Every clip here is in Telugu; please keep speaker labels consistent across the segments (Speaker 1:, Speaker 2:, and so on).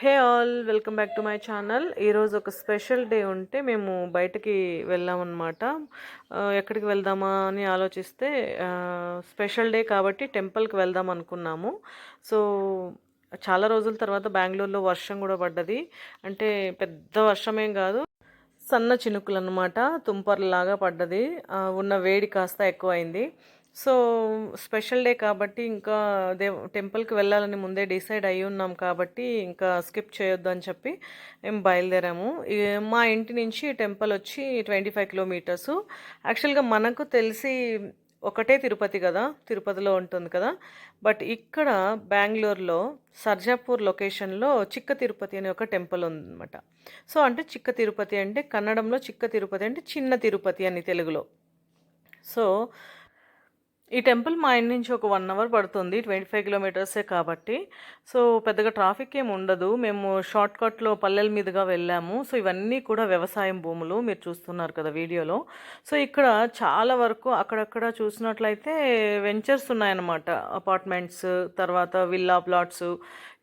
Speaker 1: Hey all welcome back to my channel. ఈరోజు ఒక స్పెషల్ డే ఉంటే మేము బయటకి వెళ్ళామన్నమాట ఎక్కడికి వెళ్దామా అని ఆలోచిస్తే స్పెషల్ డే కాబట్టి టెంపుల్కి వెళ్దాం అనుకున్నాము. సో చాలా రోజుల తర్వాత బెంగళూరులో వర్షం కూడా పడ్డది. అంటే పెద్ద వర్షమేం కాదు సన్న చినుకులు అనమాట తుంపర్లాగా పడ్డది. ఉన్న వేడి కాస్త ఎక్కువైంది. సో స్పెషల్ డే కాబట్టి ఇంకా దేవ్ టెంపుల్కి వెళ్ళాలని ముందే డిసైడ్ అయ్యి ఉన్నాం కాబట్టి ఇంకా స్కిప్ చేయొద్దు అని చెప్పి మేము బయలుదేరాము. మా ఇంటి నుంచి టెంపుల్ వచ్చి ట్వంటీ ఫైవ్ కిలోమీటర్స్. యాక్చువల్గా మనకు తెలిసి ఒకటే తిరుపతి కదా తిరుపతిలో ఉంటుంది కదా. బట్ ఇక్కడ బెంగళూరులో సర్జాపూర్ లొకేషన్లో చిక్క తిరుపతి అనే ఒక టెంపుల్ ఉందన్నమాట. సో అంటే చిక్క తిరుపతి అంటే కన్నడంలో చిక్క తిరుపతి అంటే చిన్న తిరుపతి అని తెలుగులో. సో ఈ టెంపుల్ మా ఇంటి నుంచి ఒక వన్ అవర్ పడుతుంది ట్వంటీ ఫైవ్ కిలోమీటర్సే కాబట్టి. సో పెద్దగా ట్రాఫిక్ ఏమి ఉండదు. మేము షార్ట్ కట్లో పల్లెల మీదుగా వెళ్ళాము. సో ఇవన్నీ కూడా వ్యవసాయం భూములు మీరు చూస్తున్నారు కదా వీడియోలో. సో ఇక్కడ చాలా వరకు అక్కడక్కడ చూసినట్లయితే వెంచర్స్ ఉన్నాయన్నమాట. అపార్ట్మెంట్స్ తర్వాత విల్లా ప్లాట్స్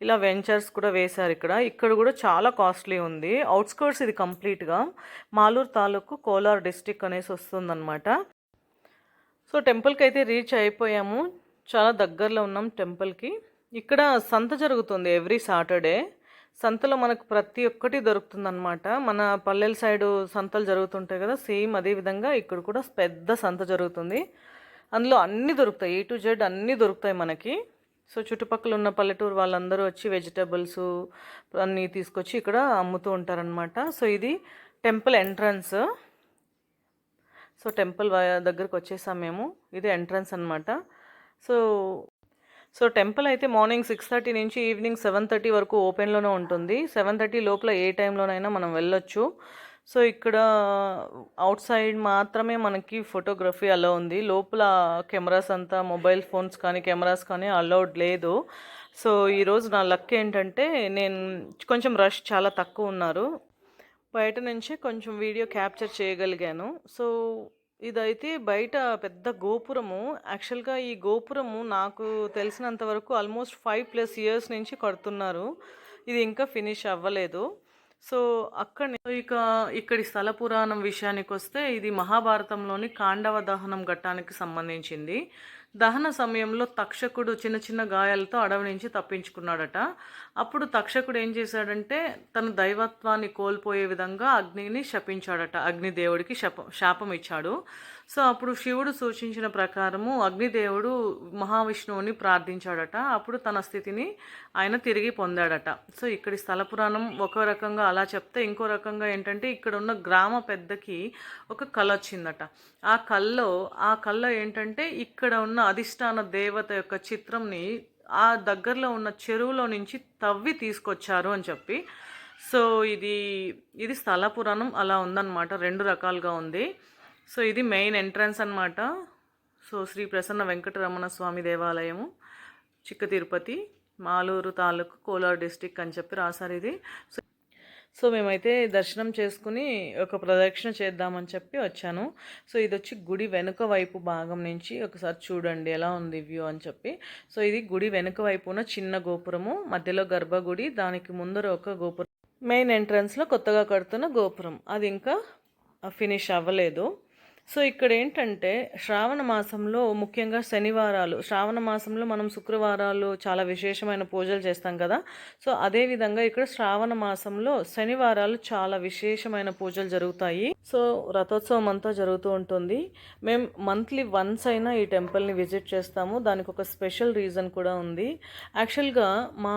Speaker 1: ఇలా వెంచర్స్ కూడా వేశారు ఇక్కడ. ఇక్కడ కూడా చాలా కాస్ట్లీ ఉంది. అవుట్స్కర్ట్స్ ఇది కంప్లీట్గా. మాలూరు తాలూకు కోలార్ డిస్టిక్ అనేసి వస్తుందన్నమాట. సో టెంపుల్కి అయితే రీచ్ అయిపోయాము. చాలా దగ్గరలో ఉన్నాం టెంపుల్కి. ఇక్కడ సంత జరుగుతుంది ఎవ్రీ సాటర్డే. సంతలో మనకు ప్రతి ఒక్కటి దొరుకుతుందన్నమాట. మన పల్లెల సైడు సంతలు జరుగుతుంటాయి కదా సేమ్ అదే విధంగా ఇక్కడ కూడా పెద్ద సంత జరుగుతుంది. అందులో అన్నీ దొరుకుతాయి. ఏ టు జెడ్ అన్నీ దొరుకుతాయి మనకి. సో చుట్టుపక్కల ఉన్న పల్లెటూరు వాళ్ళందరూ వచ్చి వెజిటబుల్స్ అన్నీ తీసుకొచ్చి ఇక్కడ అమ్ముతూ ఉంటారనమాట సో ఇది టెంపుల్ ఎంట్రన్స్. సో టెంపుల్ దగ్గరకు వచ్చేసాం మేము. ఇది ఎంట్రన్స్ అన్నమాట. సో సో టెంపుల్ అయితే మార్నింగ్ సిక్స్ థర్టీ నుంచి ఈవినింగ్ సెవెన్ థర్టీ వరకు ఓపెన్లోనే ఉంటుంది. సెవెన్ థర్టీ లోపల ఏ టైంలోనైనా మనం వెళ్ళొచ్చు. సో ఇక్కడ అవుట్ సైడ్ మాత్రమే మనకి ఫోటోగ్రఫీ అలో ఉంది. లోపల కెమెరాస్ అంతా మొబైల్ ఫోన్స్ కానీ కెమెరాస్ కానీ అలౌడ్ లేదు. సో ఈరోజు నా లక్ ఏంటంటే నేను కొంచెం రష్ చాలా తక్కువ ఉన్నారు. బయట నుంచే కొంచెం వీడియో క్యాప్చర్ చేయగలిగాను. సో ఇదైతే బయట పెద్ద గోపురము. యాక్చువల్గా ఈ గోపురము నాకు తెలిసినంత వరకు ఆల్మోస్ట్ ఫైవ్ ప్లస్ ఇయర్స్ నుంచి కడుతున్నారు. ఇది ఇంకా ఫినిష్ అవ్వలేదు. సో అక్కడ ఇక ఇక్కడి స్థల పురాణం విషయానికి వస్తే ఇది మహాభారతంలోని కాండవ దహనం ఘట్టానికి సంబంధించింది. దహన సమయంలో తక్షకుడు చిన్న చిన్న గాయాలతో అడవి నుంచి తప్పించుకున్నాడట. అప్పుడు తక్షకుడు ఏం చేశాడంటే తన దైవత్వాన్ని కోల్పోయే విధంగా అగ్నిని శపించాడట. అగ్నిదేవుడికి శప శాపం ఇచ్చాడు. సో అప్పుడు శివుడు సూచించిన ప్రకారము అగ్నిదేవుడు మహావిష్ణువుని ప్రార్థించాడట. అప్పుడు తన స్థితిని ఆయన తిరిగి పొందాడట. సో ఇక్కడి స్థల పురాణం ఒక రకంగా అలా చెప్తే ఇంకో రకంగా ఏంటంటే ఇక్కడ ఉన్న గ్రామ పెద్దకి ఒక కళ వచ్చిందట. ఆ కల్లో ఆ కళ్ళ ఏంటంటే ఇక్కడ ఉన్న అధిష్టాన దేవత యొక్క చిత్రంని ఆ దగ్గరలో ఉన్న చెరువులో నుంచి తవ్వి తీసుకొచ్చారు అని చెప్పి. సో ఇది ఇది స్థల పురాణం అలా ఉందన్నమాట. రెండు రకాలుగా ఉంది. సో ఇది మెయిన్ ఎంట్రన్స్ అనమాట సో శ్రీ ప్రసన్న వెంకటరమణ స్వామి దేవాలయము చిక్క తిరుపతి మాలూరు తాలూకు కోలార్ డిస్టిక్ అని చెప్పి రాశారు ఇది. సో సో మేమైతే దర్శనం చేసుకుని ఒక ప్రదక్షిణ చేద్దామని చెప్పి వచ్చాను. సో ఇది వచ్చి గుడి వెనుక వైపు భాగం నుంచి ఒకసారి చూడండి ఎలా ఉంది వ్యూ అని చెప్పి. సో ఇది గుడి వెనుక వైపున చిన్న గోపురము మధ్యలో గర్భగుడి దానికి ముందర ఒక గోపురం. మెయిన్ ఎంట్రన్స్లో కొత్తగా కడుతున్న గోపురం. అది ఇంకా ఫినిష్ అవ్వలేదు. సో ఇక్కడ ఏంటంటే శ్రావణ మాసంలో ముఖ్యంగా శనివారాలు శ్రావణ మాసంలో మనం శుక్రవారాలు చాలా విశేషమైన పూజలు చేస్తాం కదా. సో అదే విధంగా ఇక్కడ శ్రావణ మాసంలో శనివారాలు చాలా విశేషమైన పూజలు జరుగుతాయి. సో రథోత్సవం అంతా జరుగుతూ ఉంటుంది. మేము మంత్లీ వన్స్ అయినా ఈ టెంపుల్ని విజిట్ చేస్తాము. దానికి ఒక స్పెషల్ రీజన్ కూడా ఉంది. యాక్చువల్గా మా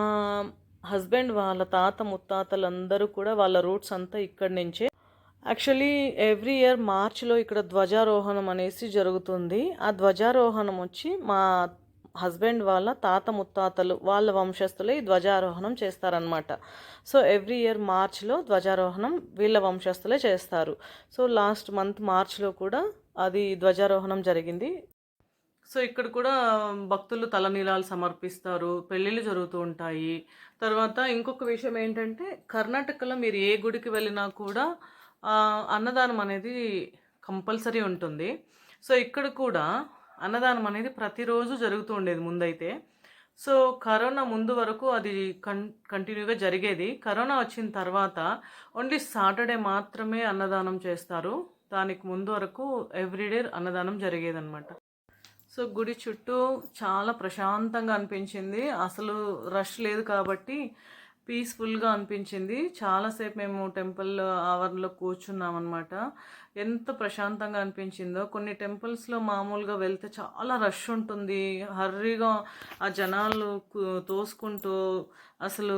Speaker 1: హస్బెండ్ వాళ్ళ తాత ముత్తాతలందరూ కూడా వాళ్ళ రూట్స్ అంతా ఇక్కడి నుంచే యాక్చువల్లీ ఎవ్రీ ఇయర్ మార్చ్లో ఇక్కడ ధ్వజారోహణం అనేసి జరుగుతుంది. ఆ ధ్వజారోహణం వచ్చి మా హస్బెండ్ వాళ్ళ తాత ముత్తాతలు వాళ్ళ వంశస్థులే ఈ ధ్వజారోహణం చేస్తారనమాట సో ఎవ్రీ ఇయర్ మార్చ్లో ధ్వజారోహణం వీళ్ళ వంశస్థులే చేస్తారు. సో లాస్ట్ మంత్ మార్చ్లో కూడా అది ధ్వజారోహణం జరిగింది. సో ఇక్కడ కూడా భక్తులు తలనీలాలు సమర్పిస్తారు పెళ్ళిళ్ళు జరుగుతూ ఉంటాయి. తర్వాత ఇంకొక విషయం ఏంటంటే కర్ణాటకలో మీరు ఏ గుడికి వెళ్ళినా కూడా అన్నదానం అనేది కంపల్సరీ ఉంటుంది. సో ఇక్కడ కూడా అన్నదానం అనేది ప్రతిరోజు జరుగుతూ ఉండేది ముందైతే. సో కరోనా ముందు వరకు అది కన్ కంటిన్యూగా జరిగేది. కరోనా వచ్చిన తర్వాత ఓన్లీ సాటర్డే మాత్రమే అన్నదానం చేస్తారు. దానికి ముందు వరకు ఎవ్రీడే అన్నదానం జరిగేదన్నమాట. సో గుడి చుట్టూ చాలా ప్రశాంతంగా అనిపించింది. అసలు రష్ లేదు కాబట్టి పీస్ఫుల్గా అనిపించింది. చాలాసేపు మేము టెంపుల్ ఆవరణలో కూర్చున్నాం అనమాట ఎంత ప్రశాంతంగా అనిపించిందో. కొన్ని టెంపుల్స్లో మామూలుగా వెళ్తే చాలా రష్ ఉంటుంది. హర్రీగా ఆ జనాలు తోసుకుంటూ అసలు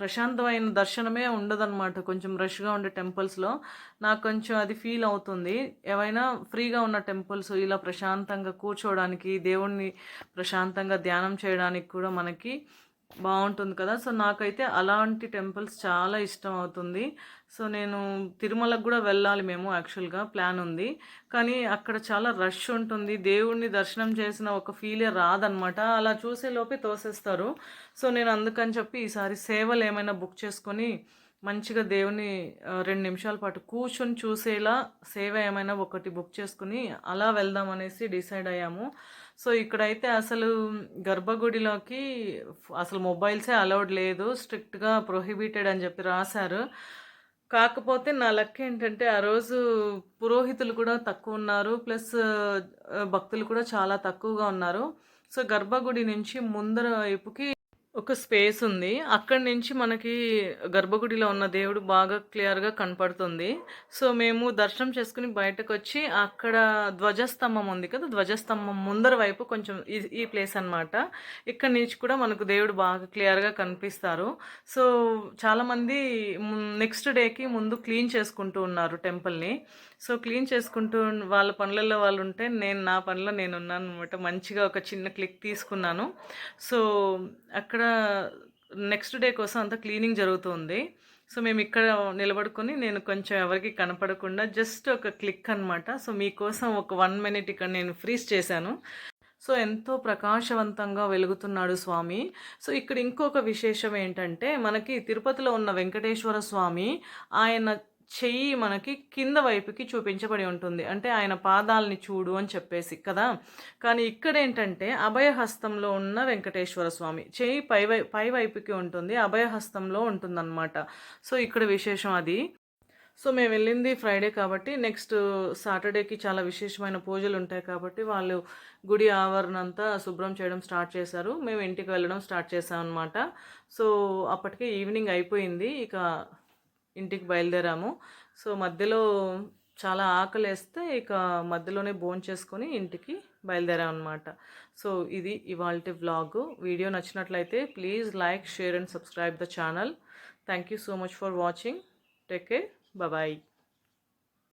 Speaker 1: ప్రశాంతమైన దర్శనమే ఉండదన్నమాట. కొంచెం రష్గా ఉండే టెంపుల్స్లో నాకు కొంచెం అది ఫీల్ అవుతుంది. ఏవైనా ఫ్రీగా ఉన్న టెంపుల్స్ ఇలా ప్రశాంతంగా కూర్చోవడానికి దేవుణ్ణి ప్రశాంతంగా ధ్యానం చేయడానికి కూడా మనకి బాగుంటుంది కదా. సో నాకైతే అలాంటి టెంపుల్స్ చాలా ఇష్టం అవుతుంది. సో నేను తిరుమలకు కూడా వెళ్ళాలి మేము యాక్చువల్గా. ప్లాన్ ఉంది. కానీ అక్కడ చాలా రష్ ఉంటుంది. దేవుణ్ణి దర్శనం చేసిన ఒక ఫీలే రాదనమాట అలా చూసే లోపే తోసేస్తారు. సో నేను అందుకని చెప్పి ఈసారి సేవలు ఏమైనా బుక్ చేసుకొని మంచిగా దేవుని రెండు నిమిషాల పాటు కూర్చొని చూసేలా సేవ ఏమైనా ఒకటి బుక్ చేసుకుని అలా వెళ్దాం అనేసి డిసైడ్ అయ్యాము. సో ఇక్కడైతే అసలు గర్భగుడిలోకి అసలు మొబైల్సే అలౌడ్ లేదు స్ట్రిక్ట్గా ప్రొహిబిటెడ్ అని చెప్పి రాశారు. కాకపోతే నా లక్ ఏంటంటే ఆ రోజు పురోహితులు కూడా తక్కువ ఉన్నారు ప్లస్ భక్తులు కూడా చాలా తక్కువగా ఉన్నారు. సో గర్భగుడి నుంచి ముందర వైపుకి ఒక స్పేస్ ఉంది. అక్కడి నుంచి మనకి గర్భగుడిలో ఉన్న దేవుడు బాగా క్లియర్గా కనపడుతుంది. సో మేము దర్శనం చేసుకుని బయటకు వచ్చి అక్కడ ధ్వజస్తంభం ఉంది కదా ధ్వజస్తంభం ముందర వైపు కొంచెం ఈ ప్లేస్ అన్నమాట. ఇక్కడ నుంచి కూడా మనకు దేవుడు బాగా క్లియర్గా కనిపిస్తారు. సో చాలామంది నెక్స్ట్ డేకి ముందు క్లీన్ చేసుకుంటూ ఉన్నారు టెంపుల్ని. సో క్లీన్ చేసుకుంటూ వాళ్ళ పనులలో వాళ్ళు ఉంటే నేను నా పనిలో నేను ఉన్నాను అనమాట మంచిగా ఒక చిన్న క్లిక్ తీసుకున్నాను. సో అక్కడ నెక్స్ట్ డే కోసం అంతా క్లీనింగ్ జరుగుతుంది. సో మేము ఇక్కడ నిలబడుకొని నేను కొంచెం ఎవరికి కనపడకుండా జస్ట్ ఒక క్లిక్ అన్నమాట. సో మీకోసం ఒక వన్ మినిట్ ఇక్కడ నేను ఫ్రీజ్ చేశాను. సో ఎంతో ప్రకాశవంతంగా వెలుగుతున్నాడు స్వామి. సో ఇక్కడ ఇంకొక విశేషం ఏంటంటే మనకి తిరుపతిలో ఉన్న వెంకటేశ్వర స్వామి ఆయన చెయ్యి మనకి కింద వైపుకి చూపించబడి ఉంటుంది. అంటే ఆయన పాదాలని చూడు అని చెప్పేసి కదా? కానీ ఇక్కడ ఏంటంటే అభయహస్తంలో ఉన్న వెంకటేశ్వర స్వామి చెయ్యి పై వై పై వైపుకి ఉంటుంది అభయహస్తంలో ఉంటుందన్నమాట. సో ఇక్కడ విశేషం అది. సో మేము వెళ్ళింది ఫ్రైడే కాబట్టి నెక్స్ట్ సాటర్డేకి చాలా విశేషమైన పూజలు ఉంటాయి కాబట్టి వాళ్ళు గుడి ఆవరణ అంతా శుభ్రం చేయడం స్టార్ట్ చేశారు. మేము ఇంటికి వెళ్ళడం స్టార్ట్ చేసాం అనమాట సో అప్పటికే ఈవినింగ్ అయిపోయింది. ఇక ఇంటికి బయలుదేరాము. సో మధ్యలో చాలా ఆకలి వేస్తే ఇక మధ్యలోనే భోన్ చేసుకొని ఇంటికి బయలుదేరాం అనమాట సో ఇది ఇవాళ వ్లాగ్. వీడియో నచ్చినట్లయితే please like share and subscribe the channel. Thank you so much for watching. Take care. Bye.